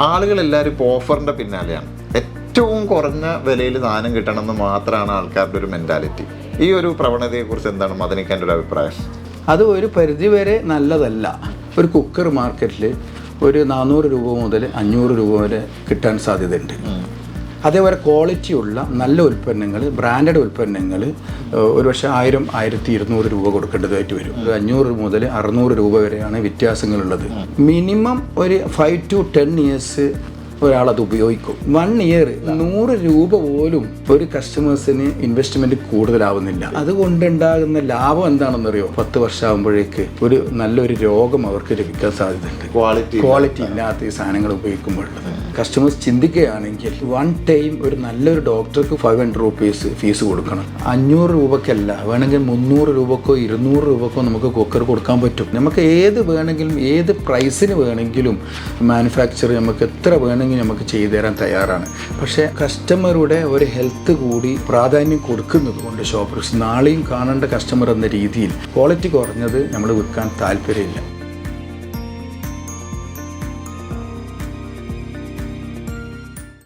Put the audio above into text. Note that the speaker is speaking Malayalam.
ആളുകൾ എല്ലാവരും ഇപ്പോൾ ഓഫറിന്റെ പിന്നാലെയാണ്. ഏറ്റവും കുറഞ്ഞ വിലയിൽ സാധനം കിട്ടണമെന്ന് മാത്രമാണ് ആൾക്കാരുടെ ഒരു മെന്റാലിറ്റി ഈ ഒരു പ്രവണതയെക്കുറിച്ച് എന്താണ് മദനിക്കാന്റെ ഒരു അഭിപ്രായം? അത് ഒരു പരിധിവരെ നല്ലതല്ല. ഒരു കുക്കർ മാർക്കറ്റിൽ ഒരു നാനൂറ് രൂപ മുതൽ അഞ്ഞൂറ് രൂപ വരെ കിട്ടാൻ സാധ്യതയുണ്ട്. അതേപോലെ ക്വാളിറ്റിയുള്ള നല്ല ഉൽപ്പന്നങ്ങൾ ബ്രാൻഡഡ് ഉൽപ്പന്നങ്ങൾ ഒരു പക്ഷേ ആയിരം ആയിരത്തി ഇരുന്നൂറ് രൂപ കൊടുക്കേണ്ടതായിട്ട് വരും. ഒരു അഞ്ഞൂറ് മുതൽ അറുന്നൂറ് രൂപ വരെയാണ് വ്യത്യാസങ്ങളുള്ളത്. മിനിമം ഒരു ഫൈവ് ടു ടെൻ ഇയേഴ്സ് ഒരാളത് ഉപയോഗിക്കും. വൺ ഇയർ നൂറ് രൂപ പോലും ഒരു കസ്റ്റമേഴ്സിന് ഇൻവെസ്റ്റ്മെന്റ് കൂടുതലാവുന്നില്ല. അതുകൊണ്ടുണ്ടാകുന്ന ലാഭം എന്താണെന്നറിയോ? പത്ത് വർഷമാകുമ്പോഴേക്ക് ഒരു നല്ലൊരു രോഗം അവർക്ക് ലഭിക്കാൻ സാധ്യതയുണ്ട്. ക്വാളിറ്റി ക്വാളിറ്റി ഇല്ലാത്ത ഈ സാധനങ്ങൾ ഉപയോഗിക്കുമ്പോഴുള്ളത് കസ്റ്റമേഴ്സ് ചിന്തിക്കുകയാണെങ്കിൽ വൺ ടൈം ഒരു നല്ലൊരു ഡോക്ടർക്ക് ഫൈവ് ഹൺഡ്രഡ് റുപ്പീസ് ഫീസ് കൊടുക്കണം. അഞ്ഞൂറ് രൂപക്കല്ല വേണമെങ്കിൽ മുന്നൂറ് രൂപക്കോ ഇരുന്നൂറ് രൂപക്കോ നമുക്ക് കുക്കർ കൊടുക്കാൻ പറ്റും. നമുക്ക് ഏത് വേണമെങ്കിലും ഏത് പ്രൈസിന് വേണമെങ്കിലും മാനുഫാക്ചർ നമുക്ക് എത്ര വേണമെങ്കിലും നമുക്ക് ചെയ്തു തരാൻ തയ്യാറാണ്. പക്ഷേ കസ്റ്റമറുടെ ഒരു ഹെൽത്ത് കൂടി പ്രാധാന്യം കൊടുക്കുന്നത് കൊണ്ട് ഷോപ്പർസ് നാളെയും കാണേണ്ട കസ്റ്റമർ എന്ന രീതിയിൽ ക്വാളിറ്റി കുറഞ്ഞത് നമ്മൾ വിൽക്കാൻ താല്പര്യമില്ല.